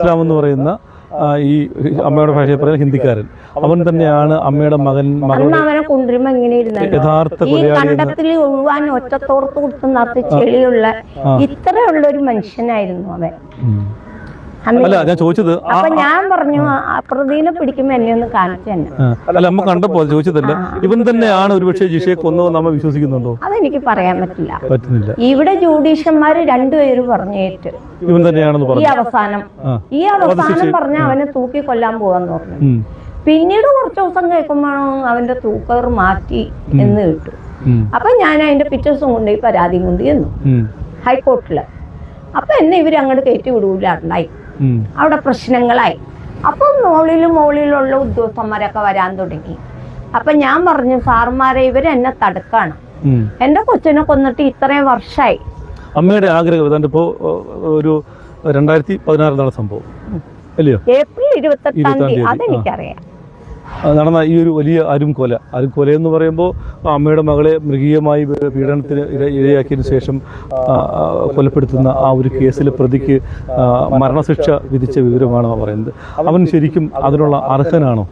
ഇസ്ലാം എന്ന് പറയുന്ന ഈ അമ്മയുടെ ഭാഷയെ പറയുന്ന ഹിന്ദിക്കാരൻ. അവൻ തന്നെയാണ് അമ്മയുടെ മകൻ അന്ന് അവനെ കൊണ്ടുവരുമ്പോ ഇരുന്നല്ലോ യഥാർത്ഥ കണ്ടത്തിൽ ഒഴുവാൻ ഒറ്റത്തോർത്ത് കൊടുത്തുന്നകത്ത് ചെളിയുള്ള ഇത്രയുള്ള ഒരു മനുഷ്യനായിരുന്നു അവൻ. അല്ല ഞാൻ ചോദിച്ചത് അപ്പൊ ഞാൻ പറഞ്ഞു പ്രതിനെ പിടിക്കുമ്പോ എന്നെ ഒന്ന് കാണിച്ചു തന്നെ. അല്ല നമ്മ കണ്ടപ്പോൾ ചോദിച്ചതല്ല. ഇവൻ തന്നെയാണ് ഒരുപക്ഷെ ജിഷയെ കൊന്നതെന്ന് നമ്മ വിശ്വസിക്കുന്നുണ്ടോ? അതെനിക്ക് പറയാൻ പറ്റില്ല. പറ്റുന്നില്ല. ഇവിടെ ജൂഡീഷ്യന്മാര് രണ്ടുപേരും പറഞ്ഞേറ്റ്. ഇവൻ തന്നെയാണെന്ന് ഈ പറഞ്ഞു അവസാനം ഈ അവസാനം പറഞ്ഞ അവനെ തൂക്കി കൊല്ലാൻ പോവാന്ന് പറഞ്ഞു പിന്നീട് കുറച്ച് ദിവസം കേൾക്കുമ്പോഴാണ് അവന്റെ തൂക്കർ മാറ്റി എന്ന് കേട്ടു. അപ്പൊ ഞാൻ അതിന്റെ പിറ്റേഴ്സും കൊണ്ടുപോയി പരാതിയും കൊണ്ട് ചെന്നു ഹൈക്കോർട്ടിൽ. അപ്പൊ എന്നെ ഇവർ അങ്ങോട്ട് കയറ്റി വിടൂലാണ്ടായി. അവിടെ പ്രശ്നങ്ങളായി. അപ്പൊ മുകളിലും മുകളിലുള്ള ഉദ്യോഗസ്ഥന്മാരൊക്കെ വരാൻ തുടങ്ങി. അപ്പൊ ഞാൻ പറഞ്ഞു സാറുമാരെ ഇവർ എന്നെ തടുക്കാണ്. എന്റെ കൊച്ചിനെ കൊന്നിട്ട് ഇത്രയും വർഷമായി അമ്മയുടെ ആഗ്രഹം ഏതാണ്ട് ഇപ്പോ ഒരു രണ്ടായിരത്തി പതിനാറിലാണ് സംഭവം. അല്ലയോ ഏപ്രിൽ ഇരുപത്തെട്ടാം ഇരുപത്താം തീയതി. അതെനിക്കറിയാം. നടന്ന ഈ ഒരു വലിയ അരും കൊല അരും കൊല എന്ന് പറയുമ്പോൾ അമ്മയുടെ മകളെ മൃഗീയമായി പീഡനത്തിന് ഇര- ഇരയാക്കിയതിനു ശേഷം കൊലപ്പെടുത്തുന്ന ആ ഒരു കേസിൽ പ്രതിക്ക് മരണശിക്ഷ വിധിച്ച വിവരമാണ് പറയുന്നത്? അവൻ ശരിക്കും അതിനുള്ള അർഹനാണോ?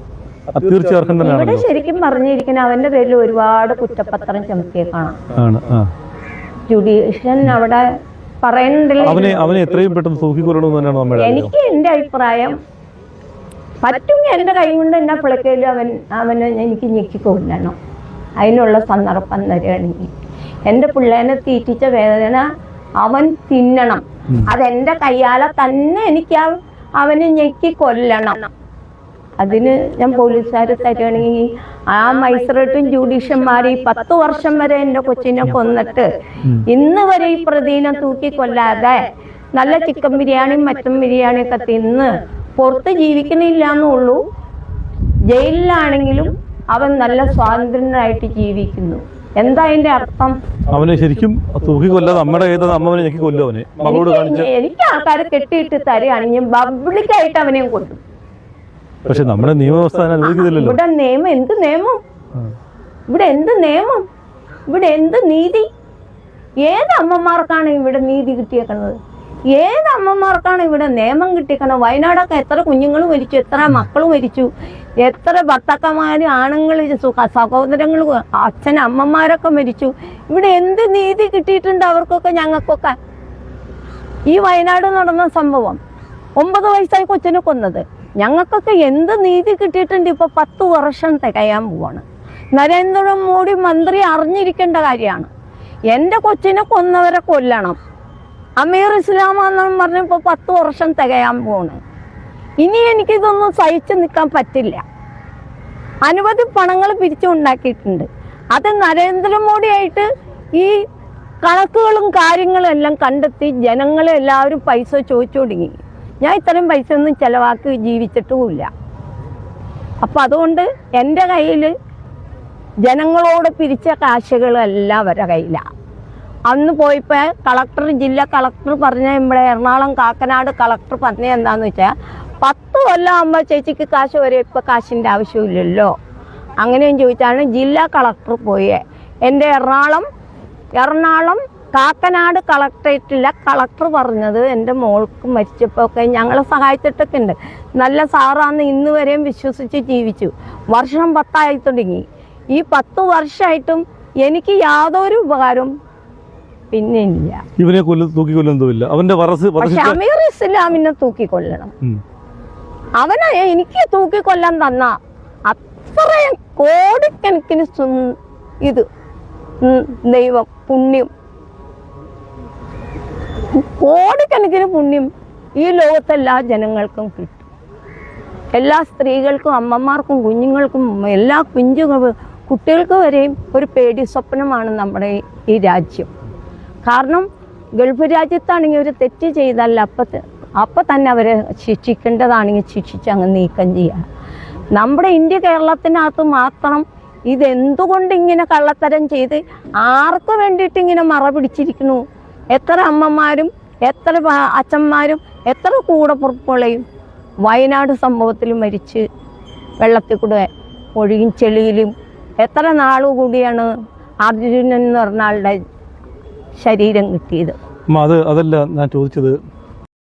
അത് തീർച്ചയായും ഇവിടെ ശരിക്കും പറഞ്ഞിരിക്കുന്ന അവന്റെ പേരിൽ ഒരുപാട് കുറ്റപത്രം ചുമത്തിയേക്കാണ്. കാണാം ജുഡീഷ്യൻ അവിടെ പറയുന്നുണ്ടല്ലോ അവനെ അവനെ എത്രയും പെട്ടെന്ന് തൂക്കിക്കൊല്ലണമെന്ന് തന്നെയാണ് എനിക്ക് എന്റെ അഭിപ്രായം പറ്റുമെങ്കിൽ എന്റെ കൈ കൊണ്ട് എന്നെ പിളക്കയിൽ അവൻ അവനെ എനിക്ക് ഞെക്കിക്കൊല്ലണം അതിനുള്ള സന്ദർഭം തരികയാണെങ്കിൽ. എന്റെ പിള്ളേനെ തീറ്റിച്ച വേദന അവൻ തിന്നണം. അതെന്റെ കയ്യാലെ തന്നെ എനിക്ക് ആ- അവനെ ഞെക്കി കൊല്ലണം. അതിന് ഞാൻ പോലീസുകാർ തരികയാണെങ്കിൽ ആ മൈസറേറ്റും ജുഡീഷ്യന്മാരും ഈ പത്ത് വർഷം വരെ എന്റെ കൊച്ചിനെ കൊന്നിട്ട് ഇന്ന് വരെ ഈ പ്രതിനെ തൂക്കി കൊല്ലാതെ നല്ല ചിക്കൻ ബിരിയാണിയും മറ്റും ബിരിയാണിയൊക്കെ തിന്ന് പുറത്ത് ജീവിക്കുന്നില്ല എന്നുള്ളൂ ജയിലിലാണെങ്കിലും അവൻ നല്ല സ്വാതന്ത്ര്യനായിട്ട് ജീവിക്കുന്നു. എന്താ അതിന്റെ അർത്ഥം? അവനെ ശരിക്കും തൂക്കിക്കൊല്ലാതെ അമ്മയുടെ ഏത് അമ്മവനെ ഞെക്കി കൊല്ലും അവനെ. മകളോട് കാണിച്ചു എനിക്ക് ആൾക്കാരെ കെട്ടിയിട്ട് തരികയാണെങ്കിൽ പബ്ലിക്കായിട്ട് അവനെയും കൊണ്ടു പക്ഷെ നമ്മുടെ നിയമവ്യവസ്ഥ അനുവദിക്കുന്നില്ലല്ലോ. ഇവിടെ നിയമം എന്ത് നിയമം? ഇവിടെ എന്ത് നിയമം? ഇവിടെ എന്ത് നീതി? ഏത് അമ്മമാർക്കാണ് ഇവിടെ നീതി കിട്ടിയേക്കുന്നത്? ഏത് അമ്മമാർക്കാണ് ഇവിടെ നിയമം കിട്ടിക്കണം വയനാടൊക്കെ എത്ര കുഞ്ഞുങ്ങൾ മരിച്ചു എത്ര മക്കൾ മരിച്ചു എത്ര ഭർത്താക്കന്മാർ ആണുങ്ങൾ സഹോദരങ്ങൾ അച്ഛൻ അമ്മമാരൊക്കെ മരിച്ചു. ഇവിടെ എന്ത് നീതി കിട്ടിയിട്ടുണ്ട് അവർക്കൊക്കെ ഞങ്ങൾക്കൊക്കെ? ഈ വയനാട് നടന്ന സംഭവം ഒമ്പത് വയസ്സായി കൊച്ചിനെ കൊന്നത്. ഞങ്ങൾക്കൊക്കെ എന്ത് നീതി കിട്ടിയിട്ടുണ്ട് ഇപ്പൊ പത്ത് വർഷം തികയാൻ പോവാണ്. നരേന്ദ്രമോദി മന്ത്രി അറിഞ്ഞിരിക്കേണ്ട കാര്യമാണ്. എന്റെ കൊച്ചിനെ കൊന്നവരെ കൊല്ലണം. അമീർ ഇസ്ലാമാന്നും പറഞ്ഞപ്പോൾ പത്ത് വർഷം തികയാൻ പോണ്. ഇനി എനിക്കിതൊന്നും സഹിച്ചു നിൽക്കാൻ പറ്റില്ല. അനവധി പണങ്ങൾ പിരിച്ചുണ്ടാക്കിയിട്ടുണ്ട് അത് നരേന്ദ്രമോദിയായിട്ട് ഈ കണക്കുകളും കാര്യങ്ങളും എല്ലാം കണ്ടെത്തി ജനങ്ങളെ എല്ലാവരും പൈസ ചോദിച്ചു തുടങ്ങി. ഞാൻ ഇത്രയും പൈസ ഒന്നും ചിലവാക്കി ജീവിച്ചിട്ടുമില്ല. അപ്പം അതുകൊണ്ട് എന്റെ കയ്യിൽ ജനങ്ങളോട് പിരിച്ച കാശുകളെല്ലാം അവരുടെ കയ്യിലാണ് അന്ന് പോയപ്പോൾ കളക്ടർ ജില്ലാ കളക്ടർ പറഞ്ഞ ഇവിടെ എറണാകുളം കാക്കനാട് കളക്ടർ പറഞ്ഞ എന്താന്ന് വെച്ചാൽ പത്ത് കൊല്ലം ആകുമ്പോൾ ചേച്ചിക്ക് കാശ് വരെ ഇപ്പൊ കാശിന്റെ ആവശ്യമില്ലല്ലോ. അങ്ങനെയും ചോദിച്ചാണ് ജില്ലാ കളക്ടർ പോയേ. എന്റെ എറണാകുളം എറണാകുളം കാക്കനാട് കളക്ടറേറ്റിലെ കളക്ടർ പറഞ്ഞത് എന്റെ മോൾക്ക് മരിച്ചപ്പോൾ ഒക്കെ ഞങ്ങളെ സഹായിച്ചിട്ടൊക്കെ ഉണ്ട് നല്ല സാറാന്ന് ഇന്ന് വരെയും വിശ്വസിച്ച് ജീവിച്ചു. വർഷം പത്തായി തുടങ്ങി. ഈ പത്ത് വർഷമായിട്ടും എനിക്ക് യാതൊരു ഉപകാരവും പിന്നെ ഇല്ല ഇവനെ തൂക്കി കൊല്ലുന്നില്ല അവന്റെ പക്ഷെ അമീർ ഇസ്ലാമിനെ തൂക്കി കൊല്ലണം അവനെ എനിക്ക് തൂക്കിക്കൊല്ലാൻ തന്ന അത്രയും കോടിക്കണക്കിന് ഇത് ദൈവം പുണ്യം. കോടിക്കണക്കിന് പുണ്യം ഈ ലോകത്തെ എല്ലാ ജനങ്ങൾക്കും കിട്ടും. എല്ലാ സ്ത്രീകൾക്കും അമ്മമാർക്കും കുഞ്ഞുങ്ങൾക്കും എല്ലാ കുഞ്ഞു കുട്ടികൾക്ക് വരെയും ഒരു പേടി സ്വപ്നമാണ് നമ്മുടെ ഈ രാജ്യം. കാരണം ഗൾഫ് രാജ്യത്താണെങ്കിൽ ഒരു തെറ്റ് ചെയ്താൽ അപ്പം അപ്പം തന്നെ അവരെ ശിക്ഷിക്കേണ്ടതാണെങ്കിൽ ശിക്ഷിച്ച് അങ്ങ് നീക്കം ചെയ്യുക നമ്മുടെ ഇന്ത്യ കേരളത്തിനകത്ത് മാത്രം ഇതെന്തുകൊണ്ട് ഇങ്ങനെ കള്ളത്തരം ചെയ്ത് ആർക്ക് വേണ്ടിയിട്ട് ഇങ്ങനെ മറ പിടിച്ചിരിക്കുന്നു? എത്ര അമ്മമാരും എത്ര അച്ഛന്മാരും എത്ര കൂടപ്പുറപ്പുകളെയും വയനാട് സംഭവത്തിൽ മരിച്ച് വെള്ളത്തിൽ കൂടെ ഒഴുകിയും ചെളിയിലും എത്ര നാളുകൂടിയാണ് അർജുനൻ എന്ന് പറഞ്ഞ ആളുടെ ശരീരം കിട്ടിയത്. അത് അതല്ല ഞാൻ ചോദിച്ചത്.